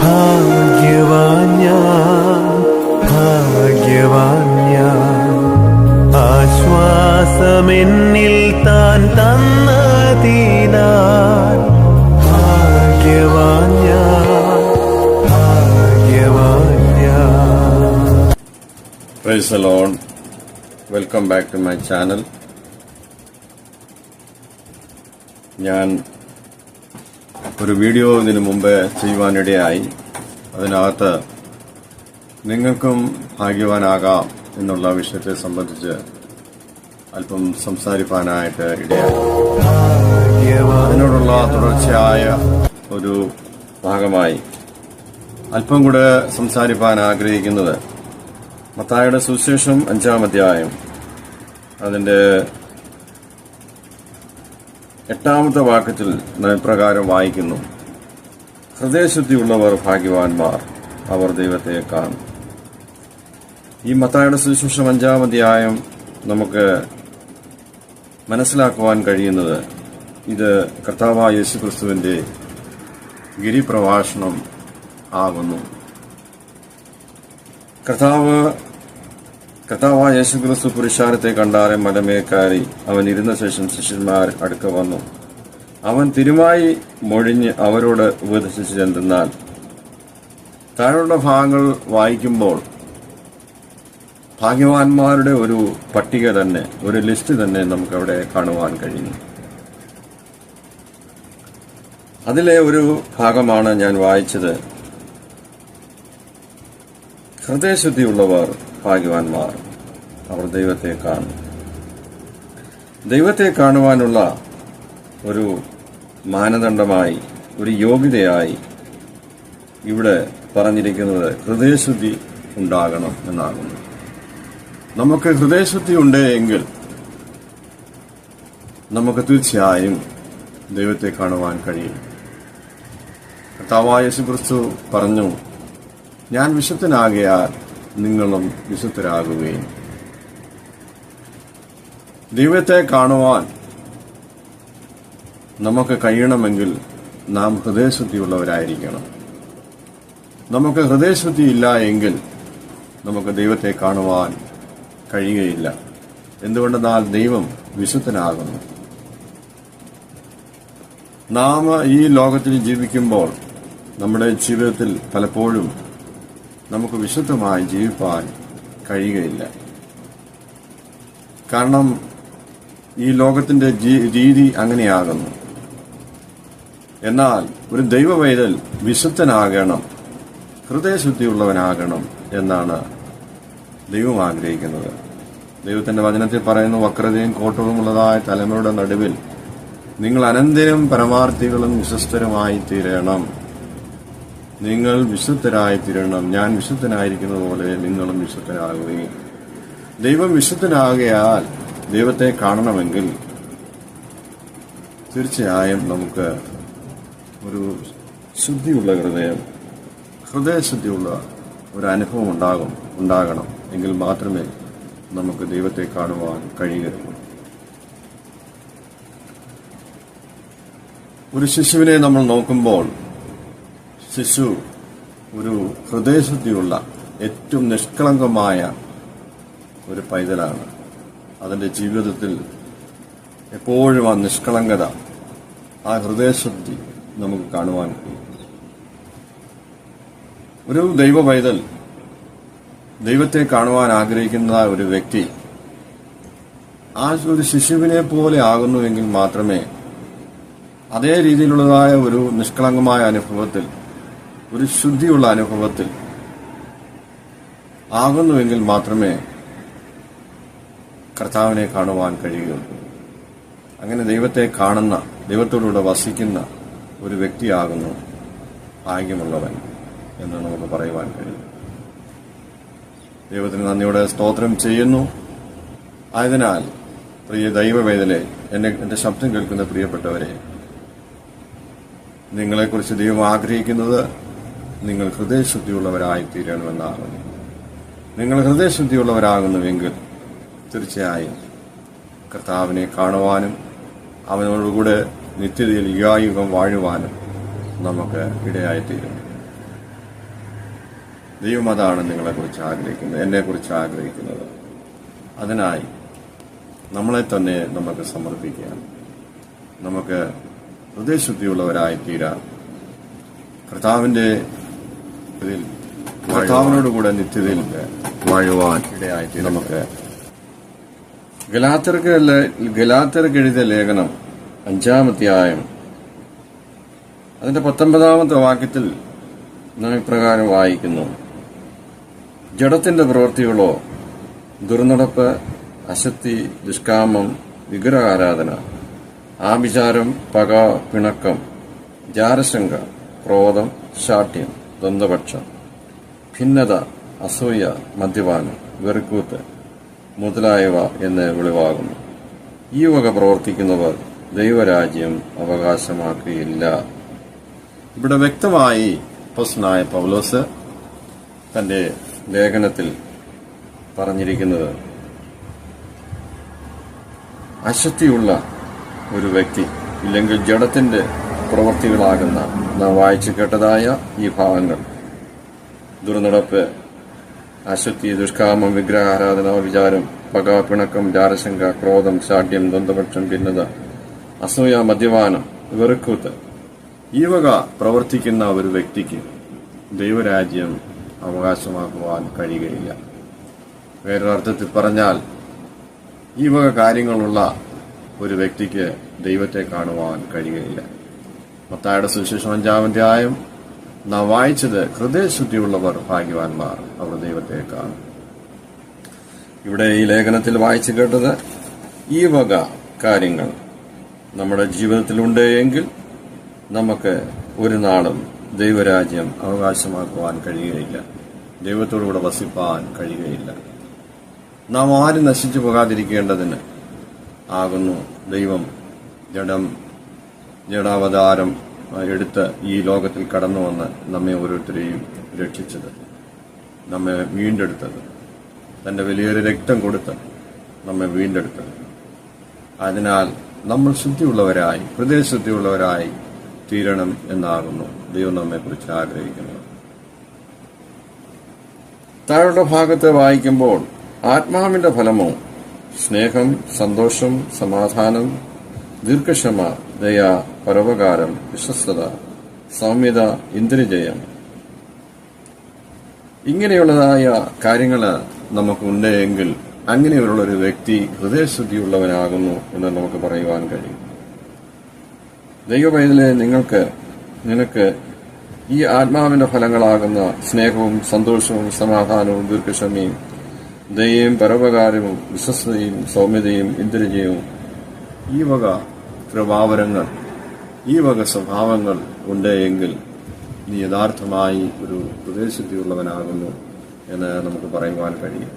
ഭാഗ്യവാൻ ഞാൻ ഭാഗ്യവാൻ ഞാൻ. ആശ്വാസമെന്നിൽ താൻ തന്നതിനാൽ ഭാഗ്യവാൻ ഞാൻ ഭാഗ്യവാൻ ഞാൻ. Praise Lord. Welcome back to my channel ഞാൻ ഒരു വീഡിയോ ഇതിനു മുമ്പ് ചെയ്യുവാനിടയായി. അതിനകത്ത് നിങ്ങൾക്കും ഭാഗ്യവാനാകാം എന്നുള്ള വിഷയത്തെ സംബന്ധിച്ച് അല്പം സംസാരിക്കാനായിട്ട് ഇടയായി. അതിനോടുള്ള തുടർച്ചയായ ഒരു ഭാഗമായി അല്പം കൂടെ സംസാരിക്കാൻ ആഗ്രഹിക്കുന്നത്. മത്തായുടെ സുവിശേഷം അഞ്ചാം അധ്യായം. അതിന്റെ എട്ടാമത്തെ വാക്യത്തിൽ പ്രകാരം വായിക്കുന്നു. ഹൃദയശുദ്ധിയുള്ളവർ ഭാഗ്യവാന്മാർ അവർ ദൈവത്തെ കാണും. ഈ മത്തായുടെ സുവിശേഷം അഞ്ചാം അധ്യായം നമുക്ക് മനസ്സിലാക്കുവാൻ കഴിയുന്നത് ഇത് കർത്താവായ യേശുക്രിസ്തുവിന്റെ ഗിരിപ്രഭാഷണം ആകുന്നു. കർത്താവ് കർത്താവായ യേശുക്രിസ്തു പുരുഷാരത്തെ കണ്ടാറെ മലമേ കയറി. അവൻ ഇരുന്ന ശേഷം ശിഷ്യന്മാർ അടുക്ക വന്നു. അവൻ തിരുമായി മൊഴിഞ്ഞ് അവരോട് ഉപദേശിച്ചെന്തെന്നാൽ താഴെയുള്ള ഭാഗങ്ങൾ വായിക്കുമ്പോൾ ഭാഗ്യവാന്മാരുടെ ഒരു പട്ടിക തന്നെ ഒരു ലിസ്റ്റ് തന്നെ നമുക്കവിടെ കാണുവാൻ കഴിയുന്നു അതിലെ ഒരു ഭാഗമാണ് ഞാൻ വായിച്ചത്. ഹൃദയശുദ്ധിയുള്ളവർ ഭാഗ്യവാന്മാർ അവർ ദൈവത്തെ കാണും. ദൈവത്തെ കാണുവാനുള്ള ഒരു മാനദണ്ഡമായി ഒരു യോഗ്യതയായി ഇവിടെ പറഞ്ഞിരിക്കുന്നത് ഹൃദയശുദ്ധി ഉണ്ടാകണം എന്നാകുന്നു. നമുക്ക് ഹൃദയശുദ്ധി ഉണ്ട് എങ്കിൽ നമുക്ക് തീർച്ചയായും ദൈവത്തെ കാണുവാൻ കഴിയും. കർത്താവായ യേശുക്രിസ്തു പറഞ്ഞു ഞാൻ വിശുദ്ധനാകയാൽ നിങ്ങളും വിശുദ്ധരാകുകയും ദൈവത്തെ കാണുവാൻ നമുക്ക് കഴിയണമെങ്കിൽ നാം ഹൃദയശുദ്ധിയുള്ളവരായിരിക്കണം. നമുക്ക് ഹൃദയശുദ്ധി ഇല്ല എങ്കിൽ നമുക്ക് ദൈവത്തെ കാണുവാൻ കഴിയുകയില്ല. എന്തുകൊണ്ടെന്നാൽ ദൈവം വിശുദ്ധനാകുന്നു. നാം ഈ ലോകത്തിൽ ജീവിക്കുമ്പോൾ നമ്മുടെ ജീവിതത്തിൽ പലപ്പോഴും നമുക്ക് വിശുദ്ധമായി ജീവിപ്പാൻ കഴിയുകയില്ല. കാരണം ഈ ലോകത്തിന്റെ രീതി അങ്ങനെയാകുന്നു. എന്നാൽ ഒരു ദൈവവൈതൽ വിശുദ്ധനാകണം ഹൃദയശുദ്ധിയുള്ളവനാകണം എന്നാണ് ദൈവം ആഗ്രഹിക്കുന്നത്. ദൈവത്തിന്റെ വചനത്തിൽ പറയുന്ന വക്രതയും കോട്ടവും ഉള്ളതായ തലമുറയുടെ നടുവിൽ നിങ്ങൾ അനന്തരം പരമാർത്ഥികളും വിശ്വസ്തരുമായി തീരണം നിങ്ങൾ വിശുദ്ധരായി തീരണം. ഞാൻ വിശുദ്ധനായിരിക്കുന്നത് പോലെ നിങ്ങളും വിശുദ്ധനാകുകയും ദൈവം വിശുദ്ധനാകയാൽ ദൈവത്തെ കാണണമെങ്കിൽ തീർച്ചയായും നമുക്ക് ഒരു ശുദ്ധിയുള്ള ഹൃദയം ഹൃദയശുദ്ധിയുള്ള ഒരു അനുഭവം ഉണ്ടാകും ഉണ്ടാകണം. എങ്കിൽ മാത്രമേ നമുക്ക് ദൈവത്തെ കാണുവാൻ കഴിയുകയുള്ളൂ ഒരു ശിശുവിനെ നമ്മൾ നോക്കുമ്പോൾ ശിശു ഒരു ഹൃദയശുദ്ധിയുള്ള ഏറ്റവും നിഷ്കളങ്കമായ ഒരു പൈതലാണ്. അതിന്റെ ജീവിതത്തിൽ എപ്പോഴും ആ നിഷ്കളങ്കത ആ ഹൃദയശുദ്ധി നമുക്ക് കാണുവാൻ ഒരു ദൈവ പൈതൽ ദൈവത്തെ കാണുവാൻ ആഗ്രഹിക്കുന്ന ഒരു വ്യക്തി ആ ഒരു ശിശുവിനെ പോലെ ആകുന്നുവെങ്കിൽ മാത്രമേ അതേ രീതിയിലുള്ളതായ ഒരു നിഷ്കളങ്കമായ അനുഭവത്തിൽ ഒരു ശുദ്ധിയുള്ള അനുഭവത്തിൽ ആകുന്നുവെങ്കിൽ മാത്രമേ കർത്താവിനെ കാണുവാൻ കഴിയുകയുള്ളൂ. അങ്ങനെ ദൈവത്തെ കാണുന്ന ദൈവത്തോടുകൂടെ വസിക്കുന്ന ഒരു വ്യക്തിയാകുന്നു ഭാഗ്യമുള്ളവൻ എന്ന് നമുക്ക് പറയുവാൻ കഴിയും. ദൈവത്തിന് നന്ദിയുടെ സ്തോത്രം ചെയ്യുന്നു. ആയതിനാൽ പ്രിയ ദൈവവേദലെ എന്നെ എന്റെ ശബ്ദം കേൾക്കുന്ന പ്രിയപ്പെട്ടവരെ നിങ്ങളെക്കുറിച്ച് ദൈവം ആഗ്രഹിക്കുന്നത് നിങ്ങൾ ഹൃദയശുദ്ധിയുള്ളവരായി തീരണമെന്നാകുന്നു നിങ്ങൾ ഹൃദയശുദ്ധിയുള്ളവരാകുന്നുവെങ്കിൽ തീർച്ചയായും കർത്താവിനെ കാണുവാനും അവനോടുകൂടെ നിത്യതയിൽ യുഗായുഗം വാഴുവാനും നമുക്ക് ഇടയായിത്തീരും. ദൈവം അതാണ് നിങ്ങളെക്കുറിച്ച് ആഗ്രഹിക്കുന്നത് എന്നെക്കുറിച്ച് ആഗ്രഹിക്കുന്നത്. അതിനായി നമ്മളെ തന്നെ നമുക്ക് സമർപ്പിക്കാം. നമുക്ക് ഹൃദയശുദ്ധിയുള്ളവരായി തീരാം കർത്താവിന്റെ ഇതിൽ കർത്താവിനോട് കൂടെ നിത്യതയിൽ വാഴുവാൻ ഇടയായിട്ട് നമുക്ക് ഗലാത്തർക്ക് ഗലാത്തർക്ക് എഴുതിയ ലേഖനം അഞ്ചാമധ്യായം അതിന്റെ പത്തൊമ്പതാമത്തെ വാക്യത്തിൽ നാം ഇപ്രകാരം വായിക്കുന്നു. ജഡത്തിന്റെ പ്രവൃത്തികളോ ദുർനടപ്പ് അശക്തി ദുഷ്കാമം വിഗ്രഹാരാധന ആഭിചാരം പക പിണക്കം ജാരശങ്ക ക്രോധം ശാഠ്യം ദ്വന്ദ്പക്ഷം ഭിന്നത അസൂയ മദ്യപാനം വെറുക്കൂത്ത് മുതലായവ എന്ന് വെളിവാകുന്നു. ഈ വക പ്രവർത്തിക്കുന്നവർ ദൈവരാജ്യം അവകാശമാക്കുകയില്ല. ഇവിടെ വ്യക്തമായി അപ്പോസ്തലനായ പൗലോസ് തന്റെ ലേഖനത്തിൽ പറഞ്ഞിരിക്കുന്നത് അശക്തിയുള്ള ഒരു വ്യക്തി ഇല്ലെങ്കിൽ ജഡത്തിന്റെ പ്രവൃത്തികളാകുന്ന നാം വായിച്ചു കേട്ടതായ ഈ ഭാവങ്ങൾ. ദുർനടപ്പ് അശുദ്ധി ദുഷ്കാമം വിഗ്രഹാരാധന വിചാരം പക പിണക്കം ജാരശങ്ക ക്രോധം ശാഠ്യം ദ്വന്ദ്പക്ഷം ഭിന്നത അസൂയ മദ്യപാനം വെറുക്കൂത്ത്. ഈ വക പ്രവർത്തിക്കുന്ന ഒരു വ്യക്തിക്ക് ദൈവരാജ്യം അവകാശമാക്കുവാൻ കഴിയുകയില്ല. വേറൊരർത്ഥത്തിൽ പറഞ്ഞാൽ ഈ വക കാര്യങ്ങളുള്ള ഒരു വ്യക്തിക്ക് ദൈവത്തെ കാണുവാൻ കഴിയുകയില്ല. മത്തായുടെ സുവിശേഷം അഞ്ചാം ആയം നാം വായിച്ചത് ഹൃദയശുദ്ധിയുള്ളവർ ഭാഗ്യവാന്മാർ അവർ ദൈവത്തെ കാണും. ഇവിടെ ഈ ലേഖനത്തിൽ വായിച്ചു കേട്ടത് ഈ വക കാര്യങ്ങൾ നമ്മുടെ ജീവിതത്തിലുണ്ട് എങ്കിൽ നമുക്ക് ഒരു നാളും ദൈവരാജ്യം അവകാശമാക്കുവാൻ കഴിയുകയില്ല. ദൈവത്തോടുകൂടെ വസിപ്പാൻ കഴിയുകയില്ല. നാം ആരും നശിച്ചു പോകാതിരിക്കേണ്ടതിന് ആകുന്നു ദൈവം ജഡം ജഡാവതാരം എടുത്ത് ഈ ലോകത്തിൽ കടന്നു വന്ന് നമ്മെ ഓരോരുത്തരെയും രക്ഷിച്ചത് നമ്മെ വീണ്ടെടുത്തത് തന്റെ വലിയൊരു രക്തം കൊടുത്ത് നമ്മെ വീണ്ടെടുത്തത്. അതിനാൽ നമ്മൾ ശുദ്ധിയുള്ളവരായി ഹൃദയശുദ്ധിയുള്ളവരായി തീരണം എന്നാകുന്നു. ദൈവം നമ്മെക്കുറിച്ച് ആഗ്രഹിക്കുന്നത് താഴെ ഭാഗത്ത് വായിക്കുമ്പോൾ ആത്മാവിന്റെ ഫലമോ സ്നേഹം സന്തോഷം സമാധാനം ദീർഘക്ഷമ ദയ പരോപകാരം വിശ്വസ്തത സൗമ്യത ഇന്ദ്രജയം ഇങ്ങനെയുള്ളതായ കാര്യങ്ങൾ നമുക്കുണ്ട് എങ്കിൽ അങ്ങനെയുള്ള ഒരു വ്യക്തി ഹൃദയശുദ്ധിയുള്ളവനാകുന്നു എന്ന് നമുക്ക് പറയുവാൻ കഴിയും. ദൈവപൈതലെ നിങ്ങൾക്ക് നിനക്ക് ഈ ആത്മാവിന്റെ ഫലങ്ങളാകുന്ന സ്നേഹവും സന്തോഷവും സമാധാനവും ദീർഘക്ഷമയും ദയയും പരോപകാരവും വിശ്വസ്തയും സൗമ്യതയും ഇന്ദ്രജയവും ഈ വക കൃപാവരങ്ങൾ ഈ വക സ്വഭാവങ്ങൾ ഉണ്ട് എങ്കിൽ നീ യഥാർത്ഥമായി ഒരു ഹൃദയശുദ്ധിയുള്ളവനാകുന്നു എന്ന് നമുക്ക് പറയുവാൻ കഴിയും.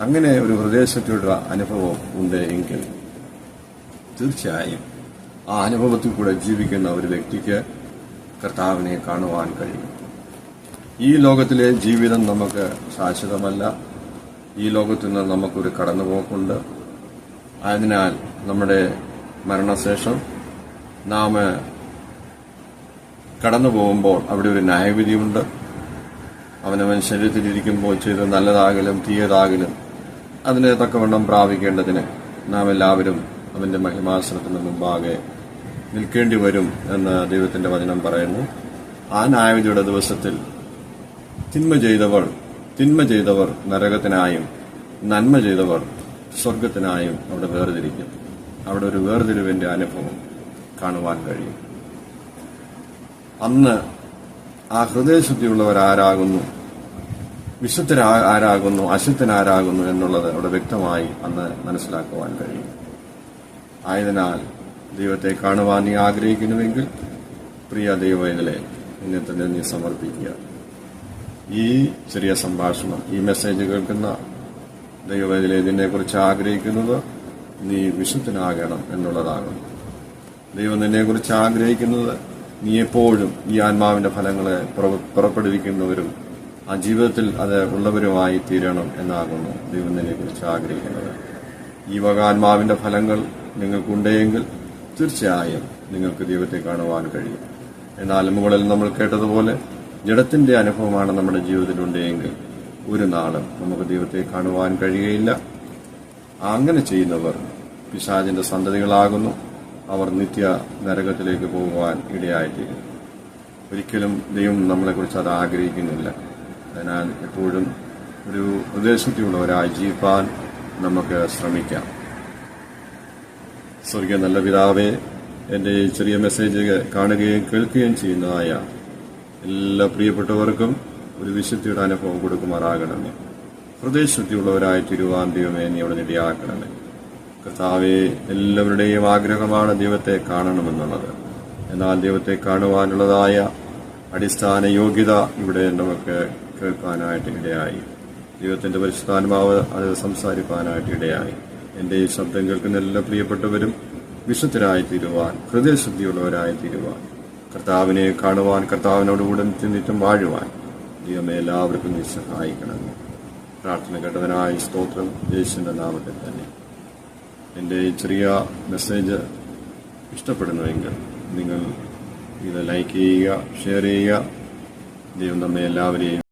അങ്ങനെ ഒരു ഹൃദയശുദ്ധിയുടെ അനുഭവം ഉണ്ട് എങ്കിൽ തീർച്ചയായും ആ അനുഭവത്തിൽ കൂടെ ജീവിക്കുന്ന ഒരു വ്യക്തിക്ക് കർത്താവിനെ കാണുവാൻ കഴിയും. ഈ ലോകത്തിലെ ജീവിതം നമുക്ക് ശാശ്വതമല്ല. ഈ ലോകത്തു നിന്ന് നമുക്കൊരു കടന്നുപോക്കുണ്ട്. അതിനാൽ നമ്മുടെ മരണശേഷം നാം കടന്നു പോകുമ്പോൾ അവിടെ ഒരു ന്യായവിധിയുണ്ട്. അവനവൻ ശരീരത്തിലിരിക്കുമ്പോൾ ചെയ്ത് നല്ലതാകലും തീയതാകലും അതിനെ തക്കവണ്ണം പ്രാപിക്കേണ്ടതിന് നാം എല്ലാവരും അവന്റെ മഹിമാസനത്തിന് മുമ്പാകെ നിൽക്കേണ്ടി വരും എന്ന് ദൈവത്തിന്റെ വചനം പറയുന്നു. ആ ന്യായവിധിയുടെ ദിവസത്തിൽ തിന്മ ചെയ്തവർ തിന്മ ചെയ്തവർ നരകത്തിനായും നന്മ ചെയ്തവർ സ്വർഗത്തിനായും അവിടെ വേർതിരിക്കും. അവിടെ ഒരു വേർതിരിവിന്റെ അനുഭവം കാണുവാൻ കഴിയും. അന്ന് ആ ഹൃദയശുദ്ധിയുള്ളവർ ആരാകുന്നു വിശുദ്ധർ ആരാകുന്നു അശുദ്ധനാരാകുന്നു എന്നുള്ളത് അവിടെ വ്യക്തമായി അന്ന് മനസ്സിലാക്കുവാൻ കഴിയും. ആയതിനാൽ ദൈവത്തെ കാണുവാൻ നീ ആഗ്രഹിക്കുന്നുവെങ്കിൽ പ്രിയ ദൈവവേദലെ എന്നെ തന്നെ നീ സമർപ്പിക്കുക. ഈ ചെറിയ സംഭാഷണം ഈ മെസ്സേജ് കേൾക്കുന്ന ദൈവവേദലെ ഇതിനെക്കുറിച്ച് ആഗ്രഹിക്കുന്നത് നീ വിശുദ്ധനാകണം എന്നുള്ളതാണ് ദൈവം നിന്നെക്കുറിച്ച് ആഗ്രഹിക്കുന്നത് നീ എപ്പോഴും ഈ ആത്മാവിന്റെ ഫലങ്ങളെ പുറ- പുറപ്പെടുവിക്കുന്നവരും ആ ജീവിതത്തിൽ അത് ഉള്ളവരുമായി തീരണം എന്നാകുന്നു ദൈവം നിന്നെക്കുറിച്ച് ആഗ്രഹിക്കുന്നത്. ഈ വക ആത്മാവിന്റെ ഫലങ്ങൾ നിങ്ങൾക്കുണ്ടെങ്കിൽ തീർച്ചയായും നിങ്ങൾക്ക് ദൈവത്തെ കാണുവാൻ കഴിയും. എന്നാൽ മുകളിൽ നമ്മൾ കേട്ടതുപോലെ ജഡത്തിന്റെ അനുഭവമാണ് നമ്മുടെ ജീവിതത്തിലുണ്ടെങ്കിൽ ഒരു നാളും നമുക്ക് ദൈവത്തെ കാണുവാൻ കഴിയുകയില്ല അങ്ങനെ ചെയ്യുന്നവർ പിശാചിന്റെ സന്തതികളാകുന്നു. അവർ നിത്യ നരകത്തിലേക്ക് പോകുവാൻ ഇടയായിത്തീരും. ഒരിക്കലും ദൈവം നമ്മളെക്കുറിച്ച് അത് ആഗ്രഹിക്കുന്നില്ല. അതിനാൽ എപ്പോഴും ഒരു ഉദ്ദേശത്തിലുള്ളവരായി ജീവിപ്പാൻ നമുക്ക് ശ്രമിക്കാം. സ്വർഗീയ നല്ല പിതാവേ എന്റെ ഈ ചെറിയ മെസ്സേജ് കാണുകയും കേൾക്കുകയും ചെയ്യുന്നതായ എല്ലാ പ്രിയപ്പെട്ടവർക്കും ഒരു വിശുദ്ധിയുടെ അനുഭവം കൊടുക്കുമാറാകണമേ. ഹൃദയശുദ്ധിയുള്ളവരായി തിരുവാൻ ദൈവമേ അവിടെ നിടയാക്കണമേ കർത്താവെ എല്ലാവരുടെയും ആഗ്രഹമാണ് ദൈവത്തെ കാണണമെന്നുള്ളത്. എന്നാൽ ദൈവത്തെ കാണുവാനുള്ളതായ അടിസ്ഥാന യോഗ്യത ഇവിടെ നമുക്ക് കേൾക്കാനായിട്ട് ഇടയായി. ദൈവത്തിന്റെ പരിശുദ്ധാത്മാവ് അത് സംസാരിക്കാനായിട്ട് ഇടയായി. എന്റെ ഈ ശബ്ദം കേൾക്കുന്ന എല്ലാ പ്രിയപ്പെട്ടവരും വിശുദ്ധരായി തീരുവാൻ ഹൃദയശുദ്ധിയുള്ളവരായി തീരുവാൻ കർത്താവിനെ കാണുവാൻ കർത്താവിനോടുകൂടെ നിത്യനിത്യം വാഴുവാൻ ദൈവമേ എല്ലാവർക്കും നീ സഹായിക്കണമേ. പ്രാർത്ഥന കേട്ടതിനായി സ്തോത്രം യേശുവിന്റെ നാമത്തിൽ തന്നെ. എന്റെ ഈ ചെറിയ മെസ്സേജ് ഇഷ്ടപ്പെടുന്നുവെങ്കിൽ നിങ്ങൾ ഇത് ലൈക്ക് ചെയ്യുക ഷെയർ ചെയ്യുക. ദൈവം നമ്മെ എല്ലാവരെയും